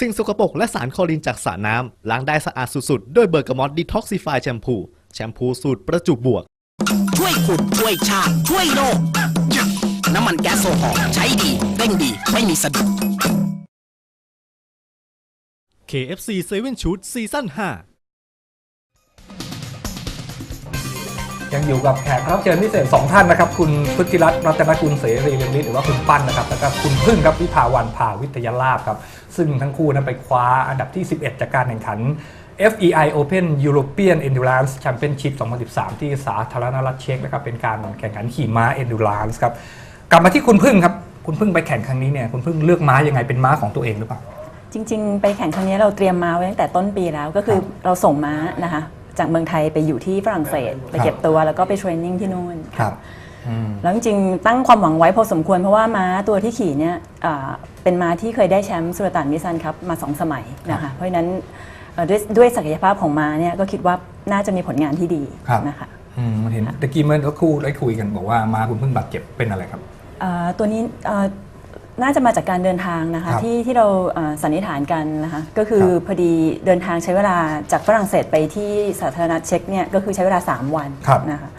สิ่งสกปรกและสารคลอรินจากสระน้ำล้างได้สะอาดสุดๆ ด้วยเบอร์กามอตดีท็อกซิฟายแชมพู แชมพูสูตรประจุบวก ช่วยขุดช่วยชาติช่วยโลกน้ำมันแก๊สโซฮอล์ใช้ดีเร่งดีไม่มีสะดุด KFC 7 Shoot ซีซั่น5 ยังอยู่กับแขกรับเชิญพิเศษสองท่านนะครับ คุณพุทธิรัตน์รัตนกุลเสรีเรียมฤทธิ์หรือว่าคุณปั้นนะครับแล้วก็คุณพึ่งครับวิภาวันภาวิทยาลาภครับซึ่งทั้งคู่นั้นไปคว้าอันดับที่ 11 จากการแข่งขัน FEI Open European Endurance Championship 2013 ที่สาธารณรัฐเช็กนะครับเป็นการแข่งขันขี่ม้า Endurance ครับกลับมาที่คุณพึ่งครับคุณพึ่งไปแข่งครั้งนี้เนี่ยคุณพึ่งเลือกม้ายังไงเป็นม้าของตัวเองหรือเปล่าจริง ๆ ไปแข่งครั้งนี้เราเตรียมมาไว้ตั้งแต่ต้นปีแล้วก็คือเราส่งม้านะคะ จากเมืองไทยไปอยู่ที่ฝรั่งเศสไปเก็บตัวแล้วก็ไปเทรนนิ่งที่นู่นครับอืมแล้วจริงๆตั้งความหวังไว้พอสมควรเพราะว่าม้าตัวที่ขี่เนี่ยอ่าเป็นม้าที่เคยได้แชมป์สุลต่านมิซันครับมาสองสมัยนะคะเพราะฉะนั้นเอ่อด้วยด้วยศักยภาพของม้าเนี่ยก็คิดว่าน่าจะมีผลงานที่ดีครับนะคะอืมเห็นตะกี้เมื่อสักครู่ได้คุยกันบอกว่าม้าคุณพึ่งบาดเจ็บเป็นอะไรครับอ่าตัวนี้อ่า น่าจะมาจากการเดินทางนะคะ ครับที่ที่เราอ่าสันนิษฐานกันนะคะ ก็คือครับพอดีเดินทางใช้เวลาจากฝรั่งเศสไปที่สาธารณรัฐเช็กเนี่ยก็คือใช้เวลา 3 วันครับนะคะ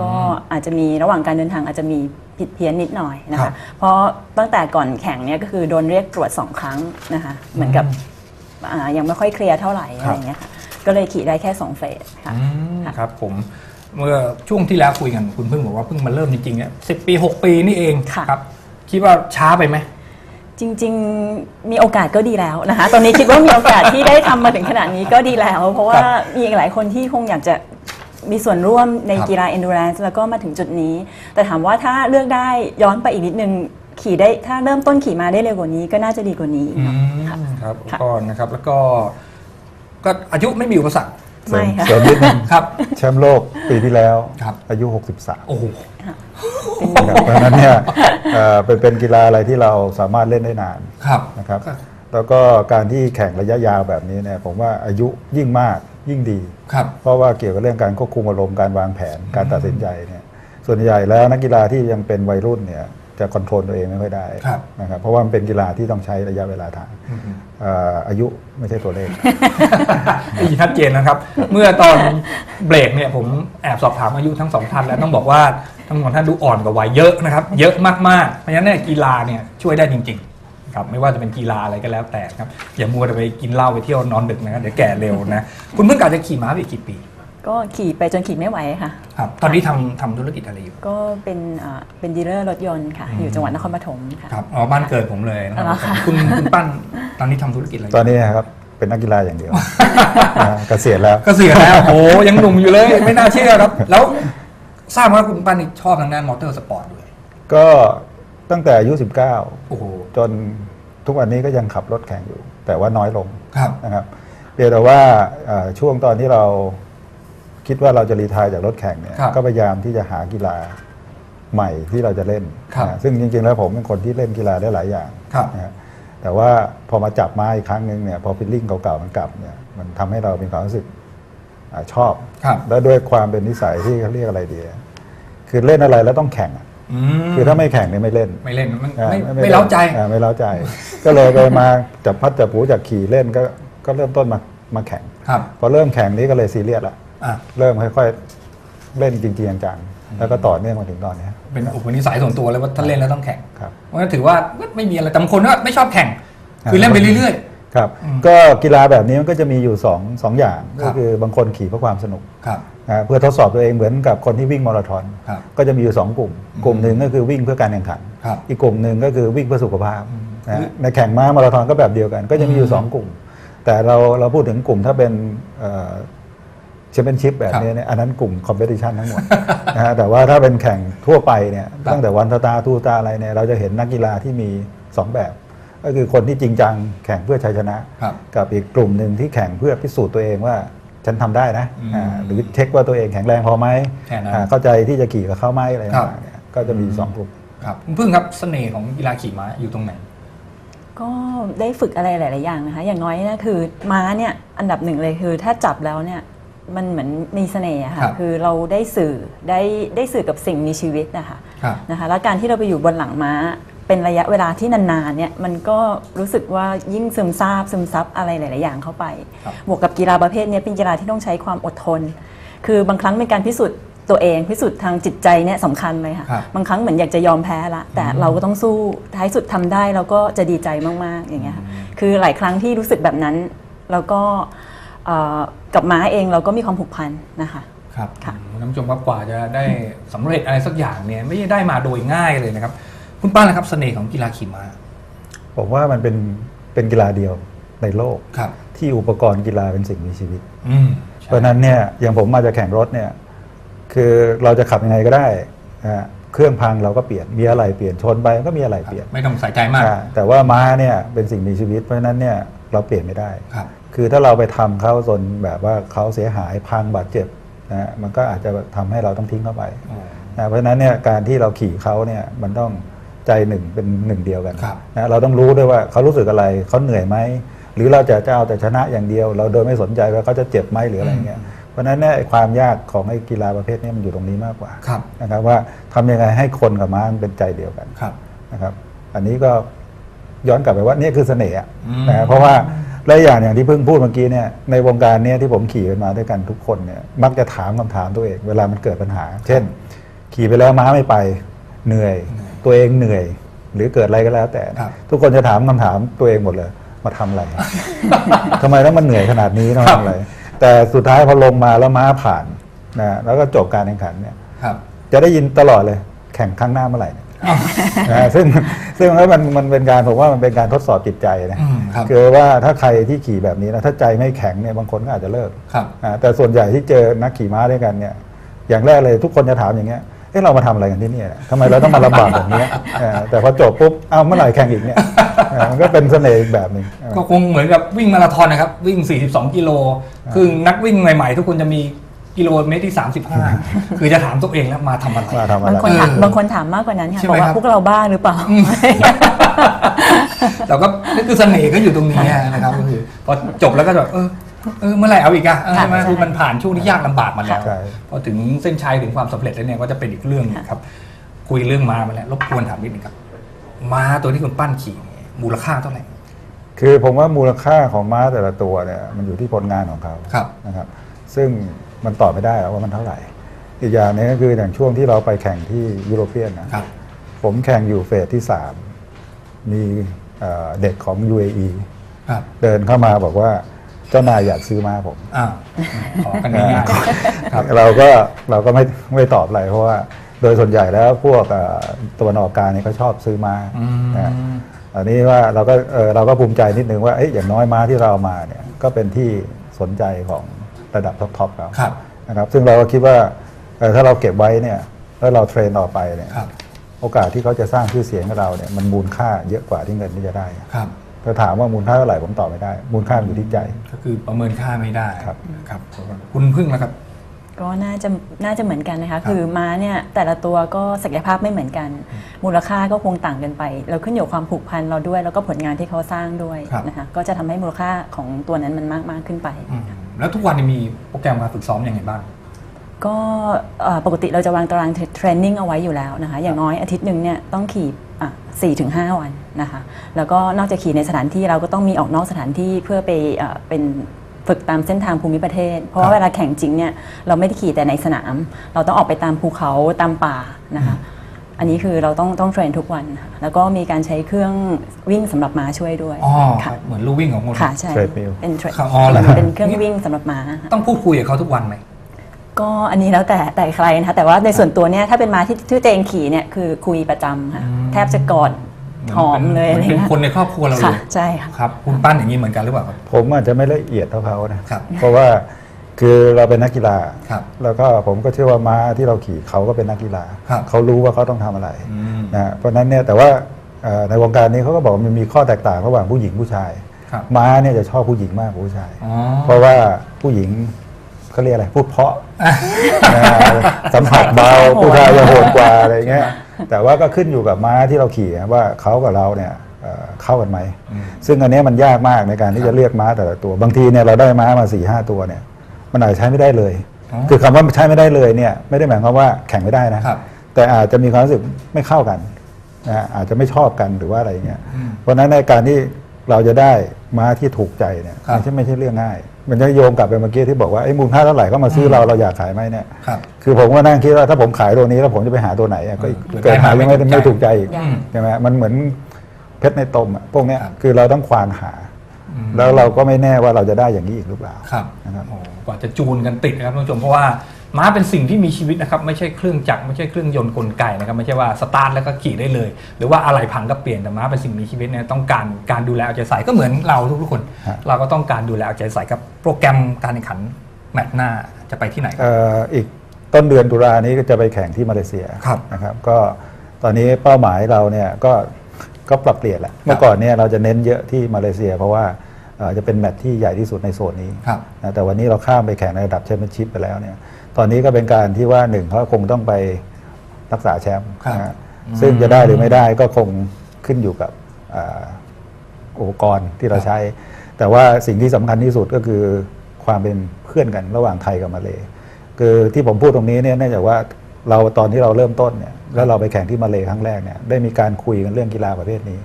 ก็อาจจะมีระหว่างการเดินทางอาจจะมีผิดเพี้ยนนิดหน่อยนะครัคะบ เพราะตั้งแต่ก่อนแข่งเนี่ยก็คือโดนเรียกตรวจ 2 ครั้งนะคะเหมือนกับอ่ายังไม่ค่อยเคลียร์เท่าไหร่ครัอะบไรอย่างเงี้ยค่ะก็เลยขี่ได้แค่2เฟสค่ะ อืมค่ะ ครับผมเมื่อช่วงที่แล้วคุยกันคุณพึ่งบอกว่าเพิ่งมาเริ่มจริงๆเนี่ยสิปี 6 ปีนี่เองค่ะ ครับ คิดว่าช้าไปไหม จริง ๆ มีโอกาสก็ดีแล้วนะคะ ตอนนี้คิดว่ามีโอกาสที่ได้ทำมาถึงขนาดนี้ก็ดีแล้ว เพราะว่าครับมีอีกหลายคนที่คงอยากจะมีส่วนร่วมในครับกีฬา endurance แล้วก็มาถึงจุดนี้ แต่ถามว่าถ้าเลือกได้ย้อนไปอีกนิดนึง ขี่ได้ถ้าเริ่มต้นขี่มาได้เร็วกว่านี้ก็น่าจะดีกว่านี้อืค่ะมครับค่ะ ก็นะครับแล้วก็ ก็อายุไม่มีอุปสรรคไม่ค่ะ เสริมนิดนึงครับ แชมป์โลกปีที่แล้ว ครับ อายุ 63 โอ้โห ครับเพราะฉะนั้นเนี่ยเอ่อเป็นเป็นกีฬาอะไรที่เราสามารถเล่นได้นานครับ นะครับครับ แล้วก็การที่แข่งระยะยาวแบบนี้เนี่ยผมว่าอายุยิ่งมากยิ่งดี ครับ เพราะว่าเกี่ยวกับเรื่องการควบคุมอารมณ์การวางแผนการตัดสินใจเนี่ยส่วนใหญ่แล้วนักกีฬาที่ยังเป็นวัยรุ่นเนี่ยจะคอนโทรลตัวเองไม่ค่อยได้ครับนะครับเพราะว่ามันเป็นกีฬาที่ต้องใช้ระยะเวลาทางอืมเอ่ออายุไม่ใช่ตัวเลข ได้ยินชัดเจนนะครับ เมื่อตอนเบรกเนี่ยผมแอบสอบถามอายุทั้งสองท่านแล้วต้องบอกว่า ทั้งสองท่านดูอ่อนกว่าวัยเยอะนะครับ เยอะมากๆเพราะฉะนั้นเนี่ยกีฬาเนี่ยช่วยได้จริงๆครับไม่ว่าจะเป็นกีฬาอะไรก็แล้วแต่ครับอย่ามัวแต่ไปกินเหล้าไปเที่ยวนอนดึกนะครับเดี๋ยวแก่เร็วนะคุณเพิ่งกาจะขี่ม้าไปอีกกี่ปีก็ขี่ไปจนขี่ไม่ไหวค่ะครับตอนนี้ทำทำธุรกิจอะไรอยู่ก็เป็นอ่าเป็นดีลเลอร์รถยนต์ค่ะ อยู่จังหวัดนครปฐมค่ะ ครับอ๋อบ้านเกิดผมเลยนะคอ๋รัอบค่ะ คุณคุณปั้นตอนนี้ทำธุรกิจอะไรอยู่ ตอนนี้นะครับเป็นนักกีฬาอย่างเดียวนะเกษียณแล้วก็เสียแล้ว โอ้ยังหนุ่มอยู่เลยไม่น่าเชื่อครับ แล้ว ทราบว่าคุณปั้นนี่ชอบทางด้านมอเตอร์สปอร์ตด้วย ก็ตั้งแต่อายุ โอ้โห 19 จนทุกวันนี้ก็ยังขับรถแข่งอยู่ แต่ว่าน้อยลงครับ นะครับเพียงแต่ว่าเอ่อช่วงตอนที่เราคิดว่าเราจะรีไทายจากรถแข่งเนี่ยครับก็พยายามที่จะหากีฬาใหม่ที่เราจะเล่นครับ นะซึ่งจริงๆแล้วผมเป็นคนที่เล่นกีฬาได้หลายอย่าง ครับ นะฮะแต่ว่าพอมาจับมาอีกครั้งหนึ่งเนี่ยพอฟิลลิ่งเก่าๆมันกลับเนี่ยมันทำให้เรามีความรู้สึกอา ชอบครับแล้วด้วยความเป็นนิสัยที่เขาเรียกอะไรดีอะคือเล่นอะไรแล้วต้องแข่งอะอืมคือถ้าไม่แข่งเนี่ยไม่เล่น ไม่เล่นมันอ่าไม่ล่นไม่เล้าใจอ่ไม่เล้าใจ ก็เลยไปมาจับพัดจับผูจากขี่เล่นก็ก็เริ่มต้นมามาแข่งครับพอเริ่มแข่งนี้ก็เลยซีเรียสละอะเริ่มค่อยๆเล่นจริงๆจังๆแล้วก็ต่อเนื่องมาถึงตอนเนี้ยเป็นอุปนิสัยส่วนตัวเลยว่าถ้าเล่นแล้วต้องแข่งครับเพราะฉะนั้นถือว่าไม่มีอะไรแต่บางคนก็ไม่ชอบแข่ง คือเล่นไปเรื่อย ครับอืมก็กีฬาแบบนี้มันก็จะมีอยู่สองสองอย่างครัก็บ คือบางคนขี่เพื่อความสนุกๆครับ นะเพื่อทดสอบตัวเองเหมือนกับคนที่วิ่งมาราธอนครับก็จะมีอยู่สองกลุ่ม กลุ่มหนึ่งก็คือวิ่งเพื่อการแข่งขัน ครับอีกกลุ่มหนึ่งก็คือวิ่งเพื่อสุขภาพอืมนะฮะในแข่งม้ามาราธอนก็แบบเดียวกัน ก็จะมีอยู่สองกลุ่ม แต่เราเราพูดถึงกลุ่มถ้าเป็นแชมเปี้ยนชิพแบบนี้เนี่ยอันนั้นกลุ่มคอมเพติชันทั้งหมด นะฮะแต่ว่าถ้าเป็นแข่งทั่วไปเนี่ยตั้งแต่วันสตาร์ทูสตาร์อะไรเนี่ยเราจะเห็นนักกีฬาที่มี 2 แบบ ก็คือคนที่จริงจังแข่งเพื่อชัยชนะครับกับอีกกลุ่มหนึ่งที่แข่งเพื่อพิสูจน์ตัวเองว่าฉันทำได้นะอืมอ่าหรือเช็คว่าตัวเองแข็งแรงพอไหมแค่นั้นอ่าเข้าใจที่จะขี่กับเขาไหมอะไรครับต่างๆเนี่ยก็จะมีสองกลุ่มครับคุณพึ่งครับเสน่ห์ของกีฬาขี่ม้าอยู่ตรงไหนก็ได้ฝึกอะไรหลาย ๆ อย่างนะคะ อย่างน้อยนะคือม้าเนี่ยอันดับหนึ่งเลยคือถ้าจับแล้วเนี่ยมันเหมือนมีเสน่ห์อะครัค่ะบคือเราได้สื่อได้ได้สื่อกับสิ่งมีชีวิตนะคะครับนะคะ แล้วการที่เราไปอยู่บนหลังม้า เป็นระยะเวลาที่นานๆเนี่ยมันก็รู้สึกว่ายิ่งซึมซาบซึมซับอะไรหลาย ๆ อย่างเข้าไปครับบวกกับกีฬาประเภทเนี้ยเป็นกีฬาที่ต้องใช้ความอดทน คือบางครั้งเป็นการพิสูจน์ตัวเองพิสูจน์ทางจิตใจเนี่ยสำคัญเลยค่ะครับบางครั้งเหมือนอยากจะยอมแพ้ละ แต่เราก็ต้องสู้ท้ายสุดทำได้เราก็จะดีใจมาก ๆ อย่างเงี้ยค่ะคือหลายครั้งที่รู้สึกแบบนั้น แล้วก็เอ่อกับม้าเองเราก็มีความผูกพันนะคะครับค่ะน้ำชมครับกว่าจะได้สำเร็จอะไรสักอย่างเนี่ยไม่ได้มาโดยง่ายเลยนะครับ คุณป้านนะครับเสน่ห์ของกีฬาขี่ม้าผมว่ามันเป็นเป็นกีฬาเดียวในโลก ครับ ที่อุปกรณ์กีฬาเป็นสิ่งมีชีวิต อืมใช่เพราะฉะนั้นเนี่ยอย่างผมมาจะแข่งรถเนี่ยคือเราจะขับยังไงก็ได้นะฮะเครื่องพังเราก็เปลี่ยนมีอะไรเปลี่ยนชนไปก็มีอะไรเปลี่ยนไม่ต้องใส่ใจมาก อ่าแต่ว่าม้าเนี่ยเป็นสิ่งมีชีวิต เพราะฉะนั้นเนี่ยเราเปลี่ยนไม่ได้ ครับ คือถ้าเราไปทำเขาจนแบบว่าเขาเสียหายพังบาดเจ็บนะฮะมันก็อาจจะทำให้เราต้องทิ้งเขาไปอ๋อนะเพราะฉะนั้นเนี่ยการที่เราขี่เขาเนี่ยมันต้อง ใจหนึ่งเป็นหนึ่งเดียวกันครับนะเราต้องรู้ด้วยว่าเขารู้สึกอะไรเขาเหนื่อยไหมหรือเราจะจะเอาแต่ชนะอย่างเดียว เราโดยไม่สนใจว่าเขาจะเจ็บไหมหรืออะไรเงี้ยเพราะฉะนั้นเนี่ยไอ้ความยากของไอ้กีฬาประเภทนี้มันอยู่ตรงนี้มากกว่าครับนะครับว่าทำยังไงให้คนกับม้ามันเป็นใจเดียวกันครับนะครับ อันนี้ก็ย้อนกลับไปว่านี่คือเสน่ห์อะอืมนะเพราะว่าและอย่างอย่างที่เพิ่งพูดเมื่อกี้เนี่ยในวงการเนี้ยที่ผมขี่กันมาด้วยกันทุกคนเนี่ยมักจะถามคำถามตัวเอง เวลามันเกิดปัญหา เช่น ขี่ไปแล้วม้าไม่ไปเหนื่อย ตัวเองเหนื่อย หรือเกิดอะไรก็แล้ว แต่ ครับ ทุกคนจะถามคำถามตัวเองหมดเลย มาทำอะไร ทำไมต้องมันเหนื่อยขนาดนี้ต้องทำอะไร แต่สุดท้ายพอลงมาแล้วม้าผ่านนะแล้วก็จบการแข่งขันเนี่ย ครับ จะได้ยินตลอดเลย แข่งครั้งหน้าเมื่อไหร่เนี่ยนะซึ่งซึ่งแล้วมันมันเป็นการผมว่ามันเป็นการทดสอบจิตใจนะอืมครับคือว่าถ้าใครที่ขี่แบบนี้นะถ้าใจไม่แข็งเนี่ยบางคนก็อาจจะเลิกครับ อ่าแต่ส่วนใหญ่ที่เจอนักขี่ม้าด้วยกันเนี่ย อย่างแรกเลยทุกคนจะถามอย่างเงี้ย เอ๊ะเรามาทำอะไรกันที่เนี่ยทำไมเราต้องมาลำบากแบบเนี้ยอ่าแต่พอจบปุ๊บเอาเมื่อไหร่แข่งอีกเนี่ยอ่ามันก็เป็นเสน่ห์อีกแบบหนึ่งอ่าก็คงเหมือนกับวิ่งมาราธอนนะครับวิ่ง 42 กิโล คือนักวิ่งใหม่ ๆ ทุกคนจะมีกิโลเมตรที่ 35 คือจะถามตัวเองแล้วมาทำอะไรมาทำอะบางไรคนถามเออบางคนถามมากกว่านั้นค่ะใช่บไหมอกว่าครับพวกเราบ้าหรือเปล่าแต่ก็นี่คือเสน่ห์ก็อยู่ตรงนี้นะครับก็คือพอจบแล้วก็แบบเออ เออเมื่อไหร่เอาอีกอะเออค่ะใช่ไหมใช่คือมันผ่านช่วงที่ยากลำบากมาแล้วใช่พอถึงเส้นชัยถึงความสำเร็จแล้วเนี่ยก็จะเป็นอีกเรื่องหนึงครับ คุยเรื่องม้ามาแล้วรบกวนถามนิดนึงครับม้าตัวที่คุณปั้นขี่เนี่ยมูลค่าเท่าไหร่คือผมว่ามูลค่าของม้าแต่ละตัวเนี่ยมันอยู่ที่ผลงานของเขาครับนะครับ ซึ่งมันตอบไม่ได้หรอกว่ามันเท่าไหร่ อีกอย่างหนึงก็คืออย่างช่วงที่เราไปแข่งที่ยุโรเปียนนะครับผมแข่งอยู่เฟสที่สามมีเอ่อเด็กของ UAE ครับเดินเข้ามาบอกว่า เจ้านายอยากซื้อม้าผมอ้าวขอกันง่ายๆครับ เราก็เราก็ไม่ไม่ตอบอะไรเพราะว่าโดยส่วนใหญ่แล้วพวกเอ่อตะวันออกกลางนี่เขาชอบซื้อม้าอืมนะอันนี้ว่าเราก็เอ่อเราก็ภูมิใจนิดนึงว่าเอ้ยอย่างน้อยม้าที่เราเอามาเนี่ยก็เป็นที่สนใจของระดับท็อปๆเขาครับนะครับ ซึ่งเราก็คิดว่าเอ่อถ้าเราเก็บไว้เนี่ยแล้วเราเทรนต่อไปเนี่ยครับโอกาสที่เขาจะสร้างชื่อเสียงกับเราเนี่ยมันมูลค่าเยอะกว่าที่เงินที่จะได้ครับ ถ้าถามว่ามูลค่าเท่าไหร่ผมตอบไม่ได้ มูลค่ามันอยู่ที่ใจ ก็คือประเมินค่าไม่ได้ครับครับคุณพึ่งแล้วครับ ก็น่าจะน่าจะเหมือนกันนะคะ คือม้าเนี่ยแต่ละตัวก็ศักยภาพไม่เหมือนกัน มูลค่าก็คงต่างกันไป เราขึ้นอยู่กับความผูกพันเราด้วย แล้วก็ผลงานที่เขาสร้างด้วยครับนะคะก็จะทำให้มูลค่าของตัวนั้นมันมากมากขึ้นไปอืมแล้วทุกวันนี้มีโปรแกรมการฝึกซ้อมยังไงบ้างก็เอ่อปกติเราจะวางตารางเทรนนิ่งเอาไว้อยู่แล้วนะคะอย่างน้อยอาทิตย์หนึ่งเนี่ยต้องขี่ สี่ถึงห้าวันนะคะ แล้วก็นอกจากขี่ในสถานที่เราก็ต้องมีออกนอกสถานที่เพื่อไปเอ่อเป็นฝึกตามเส้นทางภูมิประเทศ เพราะครัว่าบเวลาแข่งจริงเนี่ยเราไม่ได้ขี่แต่ในสนาม เราต้องออกไปตามภูเขาตามป่านะคะอันนี้คือเราต้องต้องเทรนทุกวันค่ะแล้วก็มีการใช้เครื่องวิ่งสำหรับม้าช่วยด้วยอ๋อคค่ะรับเหมือนลู่วิ่งของคนค่ะใช่ Treadmill เป็น tre- ครับอ๋อเหรอครับเป็นเครื่องวิ่งสำหรับม้าค่ะต้องพูดคุยกับเขาทุกวันไหม ก็อันนี้แล้วแต่แต่ใครนะคะแต่ว่าในส่วนตัวเนี่ยถ้าเป็นม้าที่ที่ตัวเองขี่เนี่ยคือคุยประจำค่ะอืมแทบจะกอดหอมเลยหอะไรมือนเป็นเงี้ยคนในครอบครัวเราเลค่ะยใช่ค่ะ ครับคุณปั้นอย่างนี้เหมือนกันหรือเปล่าครับ ผมอาจจะไม่ละเอียดเท่าเขานะ ครับ เพราะว่าคือเราเป็นนักกีฬา ครับ แล้วก็ผมก็เชื่อว่าม้าที่เราขี่เขาก็เป็นนักกีฬา ครับเขารู้ว่าเขาต้องทำอะไรอืม นะเพราะฉะนั้นเนี่ยแต่ว่าเอ่อในวงการนี้เขาก็บอกว่ามันมีข้อแตกต่างระหว่างผู้หญิงผู้ชาย ครับ ม้าเนี่ยจะชอบผู้หญิงมากกว่าผู้ชาย อ๋อ เพราะว่าผู้หญิง เขาเรียกอะไรพูดเพราะนะสัมผัสเบาผู้ชายจะโหดกว่าอะไรเงี้ยแต่ว่าก็ขึ้นอยู่กับม้าที่เราขี่นะว่าเขากับเราเนี่ยเอ่อเข้ากันไหมอืมซึ่งอันเนี้ยมันยากมากในการที่ครัจะบเลือกม้าแต่ละตัว บางทีเนี่ยเราได้ม้ามาสี่ห้าตัวเนี่ย มันอาจจะใช้ไม่ได้เลยอ๋อคือคำว่าใช้ไม่ได้เลยเนี่ยไม่ได้หมายความว่าแข่งไม่ได้นะครับแต่อาจจะมีความรู้สึกไม่เข้ากันนะฮะอาจจะไม่ชอบกันหรือว่าอะไรเงี้ย เพราะฉะนั้นในการที่เราจะได้ม้าที่ถูกใจเนี่ยครับไม่ใช่ไม่ใช่เรื่องง่าย มันจะโยงกลับไปเมื่อกี้ที่บอกว่าไอ้มูลค่าเท่าไหร่ก็มาซื้อเราเราอยากขายไหมเนี่ยครับ คือผมก็นั่งคิดว่าถ้าผมขายตัวนี้แล้วผมจะไปหาตัวไหนอะก็อีกหรือเกิดหายังไม่ไม่ไม่ถูถูกกใจใจอีกอืมใช่ไหมมันเหมือนเพชรในตมอะพวกเนี้ยครับคือเราต้องควานหา แล้วเราก็ไม่แน่ว่าเราจะได้อย่างนี้อีกหรือเปล่าครับนะครับโอ้กว่าจะจูนกันติดนะครับท่านผู้ชมเพราะว่า ม้าเป็นสิ่งที่มีชีวิตนะครับไม่ใช่เครื่องจักรไม่ใช่เครื่องยนต์กลไกนะครับไม่ใช่ว่าสตาร์ทแล้วก็ขี่ได้เลย หรือว่าอะไรพังก็เปลี่ยนแต่ม้าเป็นสิ่งมีชีวิตเนี่ยต้องการการดูแลเอาใจใส่ก็เหมือนเราทุกๆคนฮะเราก็ต้องการดูแลเอาใจใส่กับโปรแกรมการแข่งขันแมตช์หน้าจะไปที่ไหนครับเอ่ออีกต้นเดือนตุลานี้ก็จะไปแข่งที่มาเลเซียครับนะครับก็ตอนนี้เป้าหมายเราเนี่ยก็ก็ปรับเปลี่ยนแหละเมื่อก่อนเนี่ยเราจะเน้นเยอะที่มาเลเซีย เพราะว่าเอ่อ จะเป็นแมตช์ที่ใหญ่ที่สุดในโซนนี้ครับนะแต่วันนี้เราข้ามไปแข่งในระดับแชมเปี้ยนชิพไปแล้วเนี่ยตอนนี้ก็เป็นการที่ว่าหนึ่งเขาคงต้องไปรักษาแชมป์ครับนะฮะซึ่งจะได้หรือไม่ได้ก็คงขึ้นอยู่กับอ่าอุปกรณ์ที่เราใช้ แต่ว่าสิ่งที่สำคัญที่สุดก็คือความเป็นเพื่อนกันระหว่างไทยกับมาเลคือที่ผมพูดตรงนี้เนี่ยเนื่องจากว่าเราตอนที่เราเริ่มต้นเนี่ยแล้วเราไปแข่งที่มาเลครั้งแรกเนี่ยได้มีการคุยกันเรื่องกีฬาประเภทนี้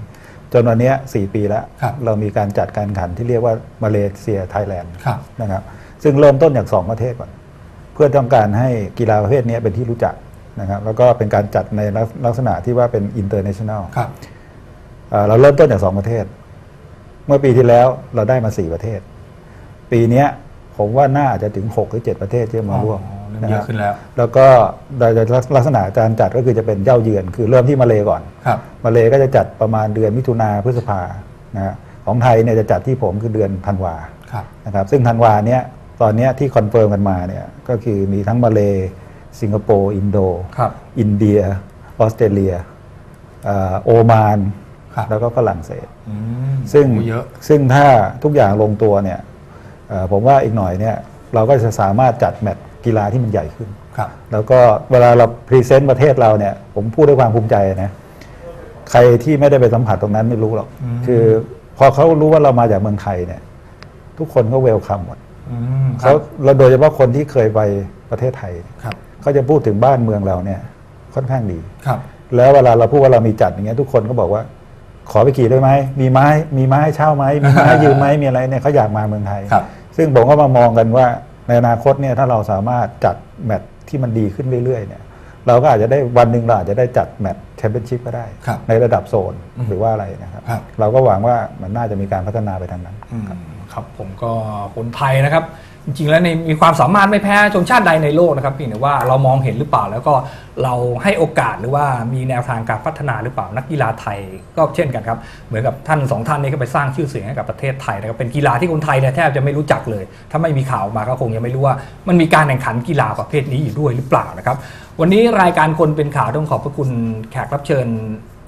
จนวันเนี้ยสี่ปีแล้วครับเรามีการจัดการแข่งขันที่เรียกว่ามาเลเซียไทยแลนด์ครับนะครับซึ่งเริ่มต้นจากสองประเทศก่อน เพื่อต้องการให้กีฬาประเภทนี้เป็นที่รู้จักนะครับแล้วก็เป็นการจัดในลักลักษณะที่ว่าเป็นอินเตอร์เนชั่นแนลครับเราเริ่มต้นจากสองประเทศ เมื่อปีที่แล้วเราได้มาสี่ประเทศ ปีเนี้ยผมว่าน่าจะถึงหกหรือเจ็ดประเทศที่จะมาร่วมอ๋อ เริ่มนะเยครัอะบขึ้นแล้ว แล้วก็โดยลักษณะการจัดก็คือจะเป็นเจ้าเยือน คือเริ่มที่มาเลก่อนครับมาเลก็จะจัดประมาณเดือนมิถุนาพฤษภานะฮะของไทยเนี่ยจะจัดที่ผมคือเดือนธันวาครับนะครับซึ่งธันวาเนี้ยตอนเนี้ยที่คอนเฟิร์มกันมาเนี่ยก็คือมีทั้งมาเลสิงคโปร์อินโดครับอินเดียออสเตรเลียเอ่อโอมานครับแล้วก็ฝรั่งเศสอืมซึ่งโอ้เยอะซึ่งถ้าทุกอย่างลงตัวเนี่ยเอ่อผมว่าอีกหน่อยเนี่ยเราก็จะสามารถจัดแมตช์ กีฬาที่มันใหญ่ขึ้นครับ แล้วก็เวลาเราพรีเซนต์ประเทศเราเนี่ย ผมพูดด้วยความภูมิใจนะ ใครที่ไม่ได้ไปสัมผัสตรงนั้นไม่รู้หรอกอืมคือพอเขารู้ว่าเรามาจากเมืองไทยเนี่ย ทุกคนก็เวลคัมหมดอืมครัเขาบแล้วโดยเฉพาะคนที่เคยไปประเทศไทยครับเขาจะพูดถึงบ้านเมืองเราเนี่ย ค่อนข้างดีครับ แล้วเวลาเราพูดว่าเรามีจัดอย่างเงี้ยทุกคนก็บอกว่า ขอไปขี่ได้ไหมมีไม้ มีไม้ให้เช่าไหมมีไม้ยืมไหมมีอะไรเนี่ยเขาอยากมาเมืองไทยครับซึ่งผมก็มามองกันว่า ในอนาคตเนี่ยถ้าเราสามารถจัดแมตช์ที่มันดีขึ้นเรื่อยๆเนี่ยเราก็อาจจะได้วันหนึ่งเราอาจจะได้จัดแมตช์แชมเปี้ยนชิพก็ได้ ครับในระดับโซนหรือว่าอะไรนะครับ ครับ เราก็หวังว่ามันน่าจะมีการพัฒนาไปทางนั้น อืมครับผมก็คนไทยนะครับ จริงๆแล้วในมีความสามารถไม่แพ้ชนชาติใดในโลกนะครับเพียงแต่ว่าเรามองเห็นหรือเปล่า แล้วก็เราให้โอกาสหรือว่ามีแนวทางการพัฒนาหรือเปล่านักกีฬาไทยก็เช่นกันครับเหมือนกับท่านสองท่านนี้ก็ไปสร้างชื่อเสียงให้กับประเทศไทยนะครับเป็นกีฬาที่คนไทยเนี่ยแทบจะไม่รู้จักเลย ถ้าไม่มีข่าวมาก็คงยังไม่รู้ว่า มันมีการแข่งขันกีฬาประเภทนี้อยู่ด้วยหรือเปล่านะครับวันนี้รายการคนเป็นข่าวต้องขอบพระคุณแขกรับเชิญ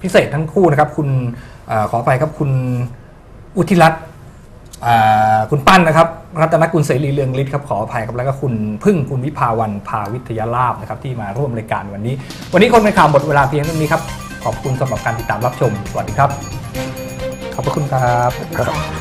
พิเศษทั้งคู่นะครับคุณออขอไปครับคุณอุทิรัตน์ คุณปั้นนะครับ รัตนกุลเสรีเรืองฤทธิ์ครับขออภัยครับแล้วก็คุณพึ่งคุณวิภาวันภาวิทยาลาบนะครับที่มาร่วมรายการวันนี้ วันนี้คนเป็นข่าวหมดเวลาเพียงเท่านี้ครับขอบคุณสำหรับการติดตามรับชม สวัสดีครับ ขอบพระคุณครับ